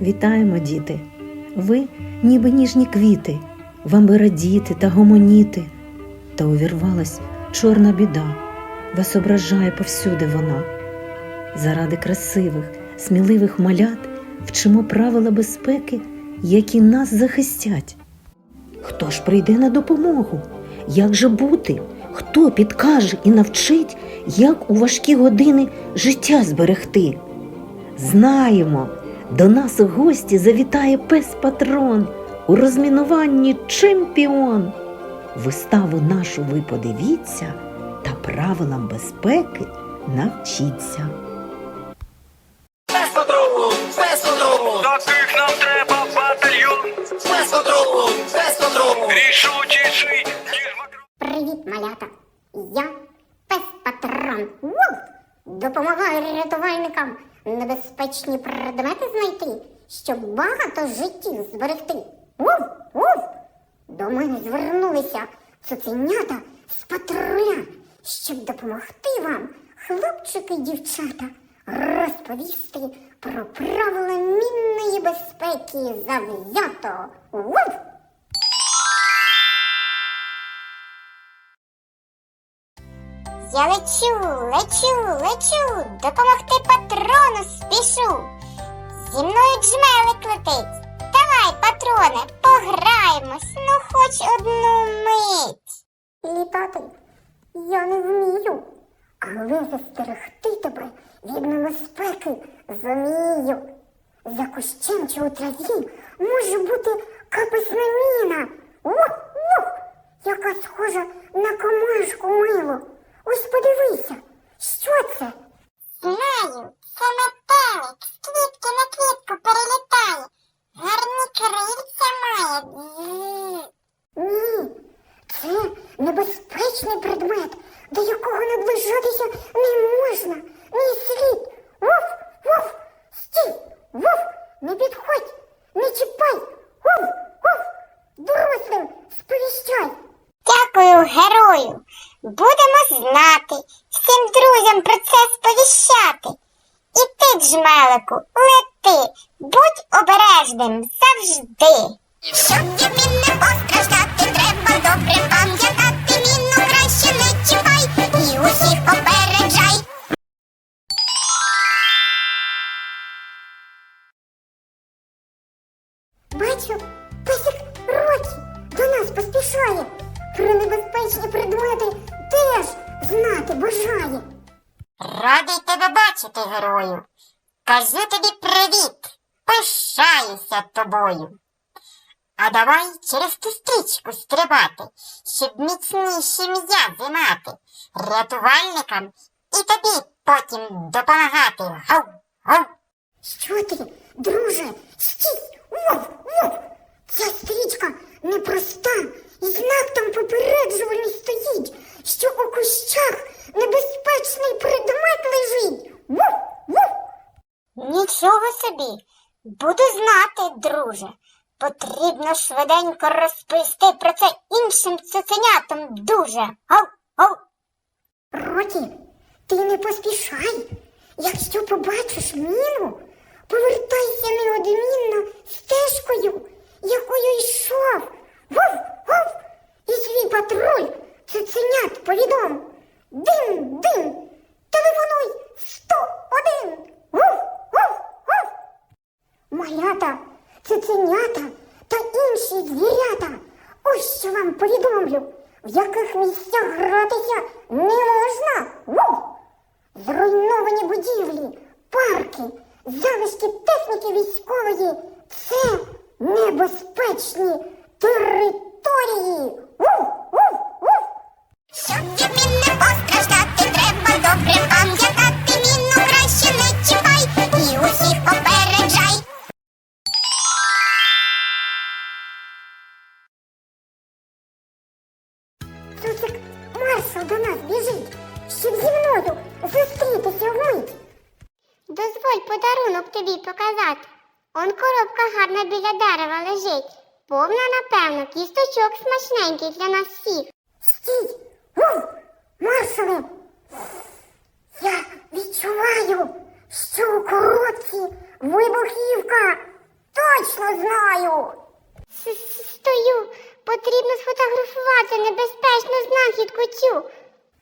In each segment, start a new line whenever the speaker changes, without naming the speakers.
Вітаємо, діти! Ви ніби ніжні квіти, вам би радіти та гомоніти. Та увірвалась чорна біда, вас ображає повсюди вона. Заради красивих, сміливих малят вчимо правила безпеки, які нас захистять. Хто ж прийде на допомогу? Як же бути? Хто підкаже і навчить, як у важкі години життя зберегти? Знаємо, до нас у гості завітає пес патрон у розмінуванні чемпіон. Виставу нашу ви подивіться та правилам безпеки навчіться.
Без патрулу, без патрулу,
Таких нам треба батальйон,
без патрулу, без патрулу.
рішучіший, ніж макро.
Привіт, малята! Я пес патрон. Допомагаю рятувальникам небезпечні предмети знайти, щоб багато життів зберегти. Вуф! Вуф! До мене звернулися цуценята з патруля, щоб допомогти вам, хлопчики і дівчата, розповісти про правила мінної безпеки завзято. Вуф! Я лечу, лечу, лечу, допомогти патрону спішу. Зі мною джмелик летить. Давай, патроне, пограємось, ну хоч одну мить. Літати я не вмію, але застерегти тебе від небезпеки зумію. За кущем чи у траві може бути каписна міна. Ух, ух, яка схожа на комашку милу. Ось подивися, що це? Знаю, це метелик, з квітки на квітку перелітає. Гарні крильця має. Ні, це небезпечний предмет, до якого наближатися не можна. Ні слід. Вуф, вуф, стій, вуф, не підходь, не чіпай. Вуф, вуф, дорослим сповіщай. Дякую, герою. Будемо знати, всім друзям про це сповіщати. І ти, джмелику, лети, будь обережним завжди. Щоб мін не постраждати, треба добре пам'ятати. Міну краще не чіпай і усіх попереджай. Бачу, песик Рокі до нас поспішає. Про небезпечні предмети теж знати бажає. Радий тебе бачити, герою. Кажу тобі привіт. Пишаюся тобою. А давай через ту стрічку стрибати, щоб міцніші м'язи мати, рятувальникам і тобі потім допомагати. Гав, гав. Що ти, друже? Стій! Вов, вов! Ця стрічка непроста, знак там попереджувальний стоїть, що у кущах небезпечний предмет лежить. Вов, вов! Нічого собі. Буду знати, друже. Потрібно швиденько розповісти про це іншим цуценятам дуже. Гав, гав. Роті, ти не поспішай. Якщо побачиш міну, повертайся неодмінно стежкою, якою йшов. Вов, вов, і свій патруль цуценят повідом. Дин, дин, телефонуй 101. Вов, вов, вов. Малята, цуценята та інші звірята. Ось що вам повідомлю, в місцях гратися не можна. Зруйновані будівлі, парки, залишки техніки військової. Це небезпечні території. Щоб гарна біля дерева лежить. Повна, напевно, кісточок смачненьких для нас всіх. Стій! Вов! Маршале! Я відчуваю, що у коробці вибухівка.
точно знаю. Стою, потрібно сфотографувати небезпечну знахідку цю.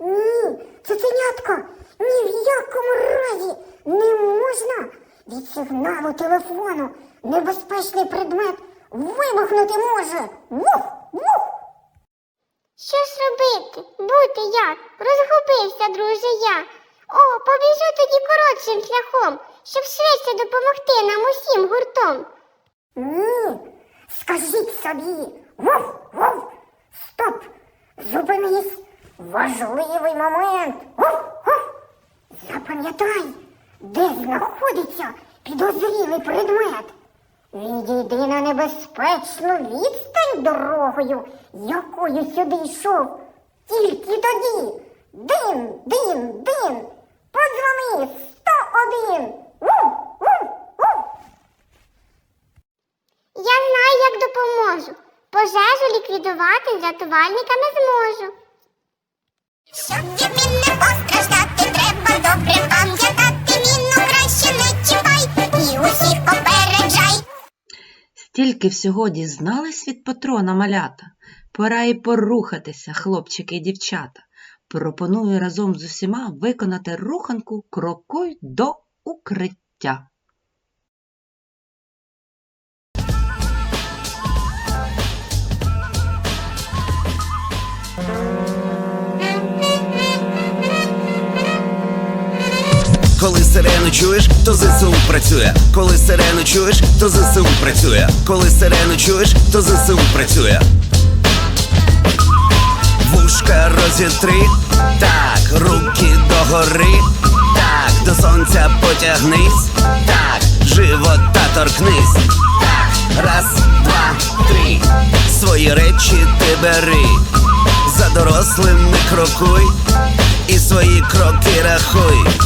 Ні, цуценятко, ні в якому разі не можна від сигналу телефону небезпечний предмет вибухнути може. Вух, вух. Що ж робити? Бути як? Розгубився, друже, я. О, побіжу тоді коротшим шляхом, щоб швидше допомогти нам усім гуртом. Ні, скажіть собі. Вов, вов, стоп! Зупинись! Важливий момент. Вов, вов. Запам'ятай, де знаходиться підозрілий предмет. Відійди на небезпечну відстань дорогою, якою сюди йшов. Тільки тоді. Дин, дин, дин. Подзвони 101. Ву, ву, ву. Я знаю, як допоможу. Пожежу ліквідувати з рятувальниками зможу. Щоб від мін не постраждати, треба добре
Стільки всього дізнались від патрона малята. Пора і порухатися, хлопчики і дівчата. Пропоную разом з усіма виконати руханку крокуй до укриття.
Коли сирену чуєш, то ЗСУ працює. Коли сирену чуєш, то ЗСУ працює. Коли сирену чуєш, то ЗСУ працює. Вушка розітри, так, руки догори, так, до сонця потягнись, так, живота торкнись, так, раз, два, три, свої речі ти бери, за дорослими крокуй, і свої кроки рахуй.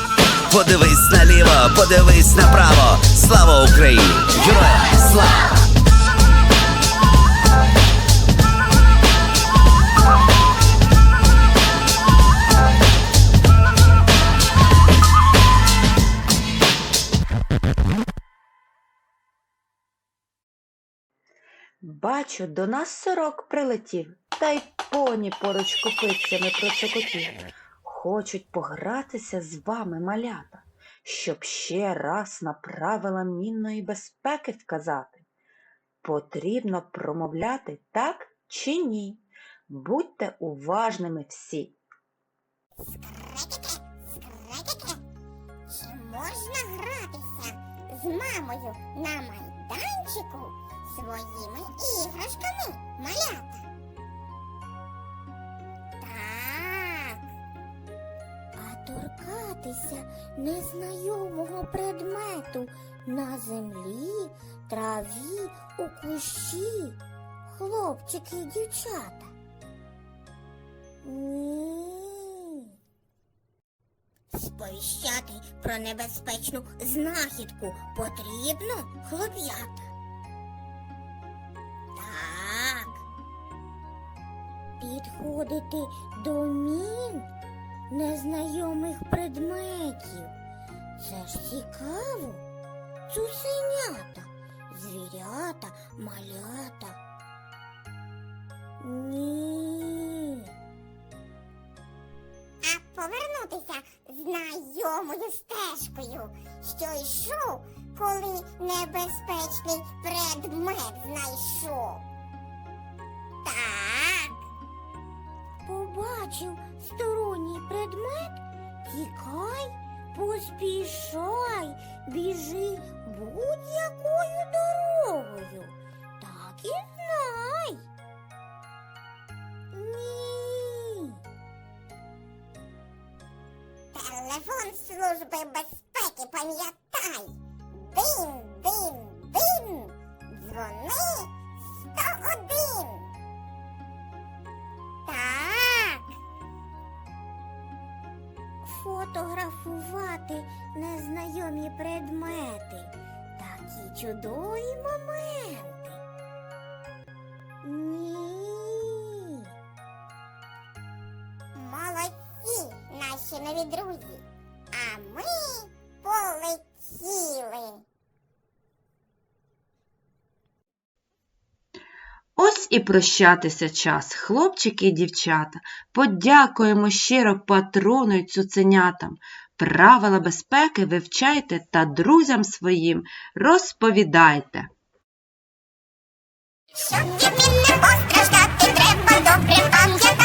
Подивись наліво, подивись направо. Слава Україні! Героям слава!
Бачу, до нас сорок прилетів, та й поні поруч копицями процокотів. Хочуть погратися з вами, малята, щоб ще раз на правила мінної безпеки вказати. Потрібно промовляти так чи ні. Будьте уважними всі.
Скрекете, чи можна гратися з мамою на майданчику своїми іграшками, малята? Торкатися незнайомого предмету на землі, траві, у кущі, хлопчики і дівчата. Ні. Сповіщати про небезпечну знахідку потрібно, хлоп'ята. Підходити до мін незнайомих предметів. Це ж цікаво. Цуценята, звірята, малята. Ні. А повернутися знайомою стежкою, що йшов, коли небезпечний предмет знайшов. Побачив сторонній предмет, тікай, поспішай, біжи будь-якою дорогою. Так і знай. Ні. Телефон Служби безпеки, пам'ятай. Дин, дин,
101. Дзвони Фотографувати незнайомі предмети. Такі чудові моменти. Ні. Молодці, наші нові друзі. А ми полетіли.
Ось і прощатися час, хлопчики і дівчата. Подякуємо щиро патрону й цуценятам. Правила безпеки вивчайте та друзям своїм розповідайте.
Щоб від не постраждати, треба добре пам'ятати.